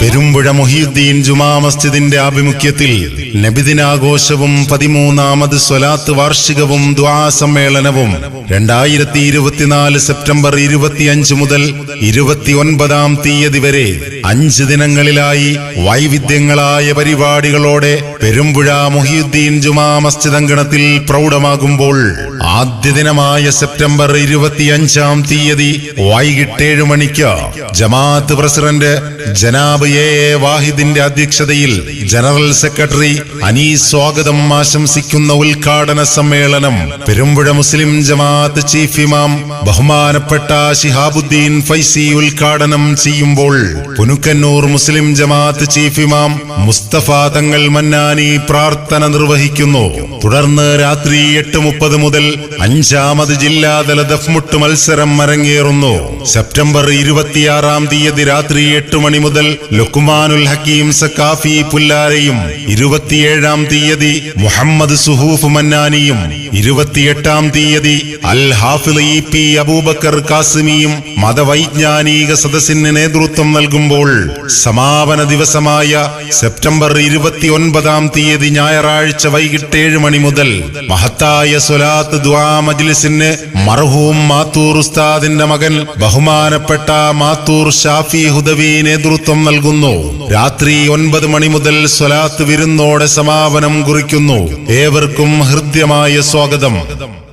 പെരുമ്പുഴ മുഹീദ്ദീൻ ജുമാ മസ്ജിദിന്റെ ആഭിമുഖ്യത്തിൽ നബിദിനാഘോഷവും പതിമൂന്നാമത് സ്വലാത്ത് വാർഷികവും ദ്വാ സമ്മേളനവും രണ്ടായിരത്തി ഇരുപത്തിനാല് സെപ്റ്റംബർ ഇരുപത്തിയഞ്ച് മുതൽ ഇരുപത്തിയൊൻപതാം തീയതി വരെ അഞ്ച് ദിനങ്ങളിലായി വൈവിധ്യങ്ങളായ പരിപാടികളോടെ പെരുമ്പുഴ മുഹീദ്ദീൻ ജുമാ മസ്ജിദ് അങ്കണത്തിൽ പ്രൗഢമാകുമ്പോൾ ആദ്യ ദിനമായ സെപ്റ്റംബർ ഇരുപത്തിയഞ്ചാം തീയതി വൈകിട്ട് ഏഴ് മണിക്ക് ജമാഅത്ത് പ്രസിഡന്റ് ജനാബ് എ എ വാഹിദിന്റെ അധ്യക്ഷതയിൽ ജനറൽ സെക്രട്ടറി അനീസ് സ്വാഗതം ആശംസിക്കുന്ന ഉദ്ഘാടന സമ്മേളനം പെരുമ്പുഴ മുസ്ലിം ജമാഅത്ത് ചീഫ് ഇമാം ബഹുമാനപ്പെട്ട ഷിഹാബുദ്ദീൻ ഫൈസി ഉദ്ഘാടനം ചെയ്യുമ്പോൾ പുനുക്കന്നൂർ മുസ്ലിം ജമാഅത്ത് ചീഫ് ഇമാം മുസ്തഫ തങ്ങൾ മന്നാനി പ്രാർത്ഥന നിർവഹിക്കുന്നു. തുടർന്ന് രാത്രി എട്ട് മുപ്പത് മുതൽ അഞ്ചാമത് ജില്ലാതല ദഫ്മുട്ട് മത്സരം അരങ്ങേറുന്നു. സെപ്റ്റംബർ ഇരുപത്തിയാറാം തീയതി രാത്രി എട്ട് മണി മുതൽ ലുക്മാനുൽ ഹക്കീം സക്കാഫി പുല്ലാരയും ഇരുപത്തിയേഴാം തീയതി മുഹമ്മദ് സുഹൂഫ് മന്നാനിയും ഇരുപത്തിയെട്ടാം തീയതി അൽ ഹാഫിൽ ഇ പി അബൂബക്കർ കാസിമിയും മതവൈജ്ഞാനിക സദസ്സിന് നേതൃത്വം നൽകുമ്പോൾ സമാപന ദിവസമായ സെപ്റ്റംബർ ഇരുപത്തിയൊൻപതാം തീയതി ഞായറാഴ്ച വൈകിട്ട് ഏഴ് മണി മുതൽ മഹത്തായ സ്വലാത്ത് ദ്വാ മജ്ലിസിന് മർഹൂം മാത്തൂർ ഉസ്താദിന്റെ മകൻ ബഹുമാനപ്പെട്ട മാത്തൂർ ഷാഫി ഹുദവി നേതൃത്വം നൽകുന്നു. രാത്രി ഒൻപത് മണി മുതൽ സ്വലാത്ത് വിരുന്നോടെ സമാപനം കുറിക്കുന്നു. ഏവർക്കും ഹൃദ്യമായ സ്വാഗതം.